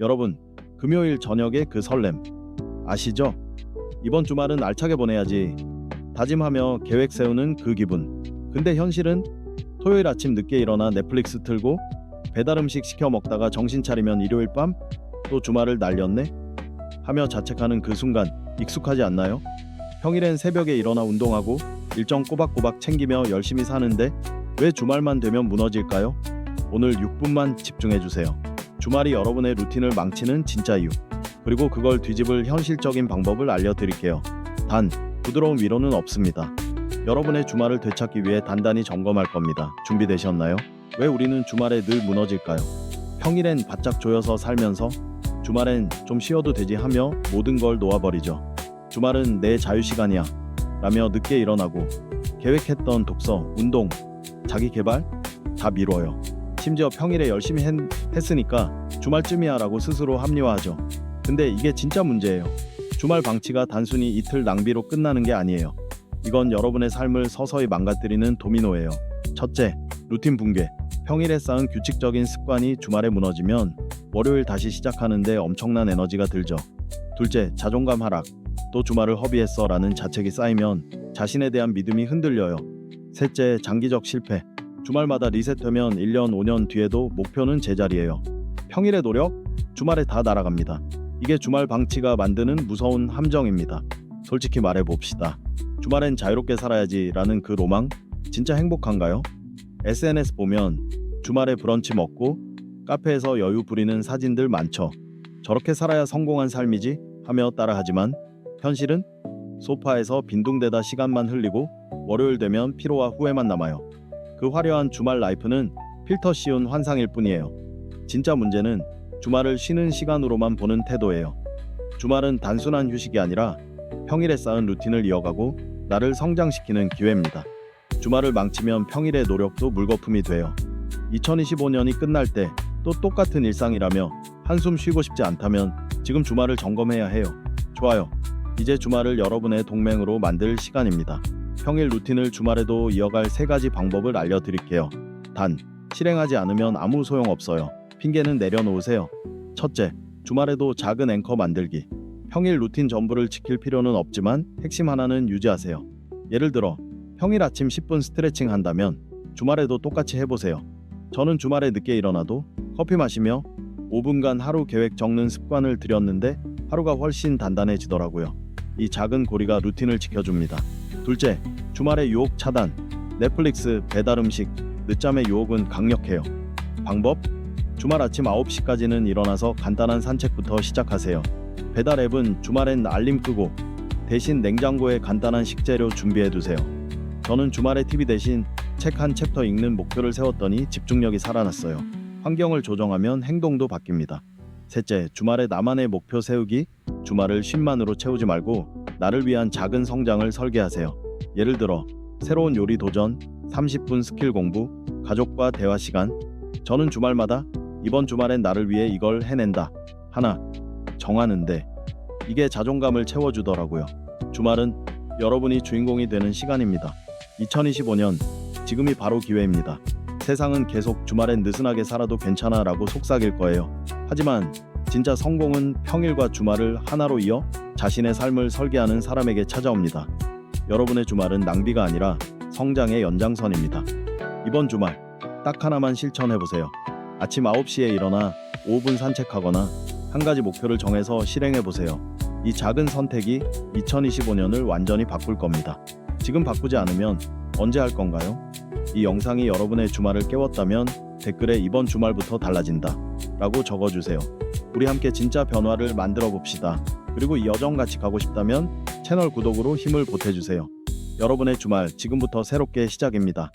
여러분, 금요일 저녁의 그 설렘 아시죠? 이번 주말은 알차게 보내야지. 다짐하며 계획 세우는 그 기분. 근데 현실은 토요일 아침 늦게 일어나 넷플릭스 틀고 배달 음식 시켜 먹다가 정신 차리면 일요일 밤 또 주말을 날렸네 하며 자책하는 그 순간 익숙하지 않나요? 평일엔 새벽에 일어나 운동하고 일정 꼬박꼬박 챙기며 열심히 사는데 왜 주말만 되면 무너질까요? 오늘 6분만 집중해 주세요. 주말이 여러분의 루틴을 망치는 진짜 이유. 그리고 그걸 뒤집을 현실적인 방법을 알려드릴게요. 단, 부드러운 위로는 없습니다. 여러분의 주말을 되찾기 위해 단단히 점검할 겁니다. 준비되셨나요? 왜 우리는 주말에 늘 무너질까요? 평일엔 바짝 조여서 살면서 주말엔 좀 쉬어도 되지 하며 모든 걸 놓아버리죠. 주말은 내 자유 시간이야. 라며 늦게 일어나고 계획했던 독서, 운동, 자기 개발 다 미뤄요. 심지어 평일에 열심히 했, 했으니까 주말쯤이야라고 스스로 합리화하죠. 근데 이게 진짜 문제예요. 주말 방치가 단순히 이틀 낭비로 끝나는 게 아니에요. 이건 여러분의 삶을 서서히 망가뜨리는 도미노예요. 첫째, 루틴 붕괴. 평일에 쌓은 규칙적인 습관이 주말에 무너지면 월요일 다시 시작하는데 엄청난 에너지가 들죠. 둘째, 자존감 하락. 또 주말을 허비했어 라는 자책이 쌓이면 자신에 대한 믿음이 흔들려요. 셋째, 장기적 실패. 주말마다 리셋되면 1년, 5년 뒤에도 목표는 제자리예요. 평일의 노력, 주말에 다 날아갑니다. 이게 주말 방치가 만드는 무서운 함정입니다. 솔직히 말해 봅시다. 주말엔 자유롭게 살아야지 라는 그 로망 진짜 행복한가요? SNS 보면 주말에 브런치 먹고 카페에서 여유 부리는 사진들 많죠. 저렇게 살아야 성공한 삶이지 하며 따라하지만 현실은 소파에서 빈둥대다 시간만 흘리고 월요일 되면 피로와 후회만 남아요. 그 화려한 주말 라이프는 필터 씌운 환상일 뿐이에요. 진짜 문제는 주말을 쉬는 시간으로만 보는 태도예요. 주말은 단순한 휴식이 아니라 평일에 쌓은 루틴을 이어가고 나를 성장시키는 기회입니다. 주말을 망치면 평일의 노력도 물거품이 돼요. 2025년이 끝날 때 또 똑같은 일상이라며 한숨 쉬고 싶지 않다면 지금 주말을 점검해야 해요. 좋아요. 이제 주말을 여러분의 동맹으로 만들 시간입니다. 평일 루틴을 주말에도 이어갈 세 가지 방법을 알려드릴게요. 단, 실행하지 않으면 아무 소용 없어요. 핑계는 내려놓으세요. 첫째, 주말에도 작은 앵커 만들기. 평일 루틴 전부를 지킬 필요는 없지만 핵심 하나는 유지하세요. 예를 들어, 평일 아침 10분 스트레칭 한다면 주말에도 똑같이 해보세요. 저는 주말에 늦게 일어나도 커피 마시며 5분간 하루 계획 적는 습관을 들였는데 하루가 훨씬 단단해지더라고요. 이 작은 고리가 루틴을 지켜줍니다. 둘째, 주말의 유혹 차단. 넷플릭스, 배달 음식, 늦잠의 유혹은 강력해요. 방법? 주말 아침 9시까지는 일어나서 간단한 산책부터 시작하세요. 배달 앱은 주말엔 알림 끄고 대신 냉장고에 간단한 식재료 준비해 두세요. 저는 주말에 TV 대신 책 한 챕터 읽는 목표를 세웠더니 집중력이 살아났어요. 환경을 조정하면 행동도 바뀝니다. 셋째, 주말에 나만의 목표 세우기. 주말을 쉼만으로 채우지 말고 나를 위한 작은 성장을 설계하세요. 예를 들어 새로운 요리 도전, 30분 스킬 공부, 가족과 대화 시간. 저는 주말마다 이번 주말엔 나를 위해 이걸 해낸다. 하나 정하는데 이게 자존감을 채워주더라고요. 주말은 여러분이 주인공이 되는 시간입니다. 2025년 지금이 바로 기회입니다. 세상은 계속 주말엔 느슨하게 살아도 괜찮아라고 속삭일 거예요. 하지만 진짜 성공은 평일과 주말을 하나로 이어 자신의 삶을 설계하는 사람에게 찾아옵니다. 여러분의 주말은 낭비가 아니라 성장의 연장선입니다. 이번 주말 딱 하나만 실천해 보세요. 아침 9시에 일어나 5분 산책하거나 한 가지 목표를 정해서 실행해 보세요. 이 작은 선택이 2025년을 완전히 바꿀 겁니다. 지금 바꾸지 않으면 언제 할 건가요? 이 영상이 여러분의 주말을 깨웠다면 댓글에 이번 주말부터 달라진다 라고 적어주세요. 우리 함께 진짜 변화를 만들어 봅시다. 그리고 이 여정 같이 가고 싶다면 채널 구독으로 힘을 보태주세요. 여러분의 주말 지금부터 새롭게 시작입니다.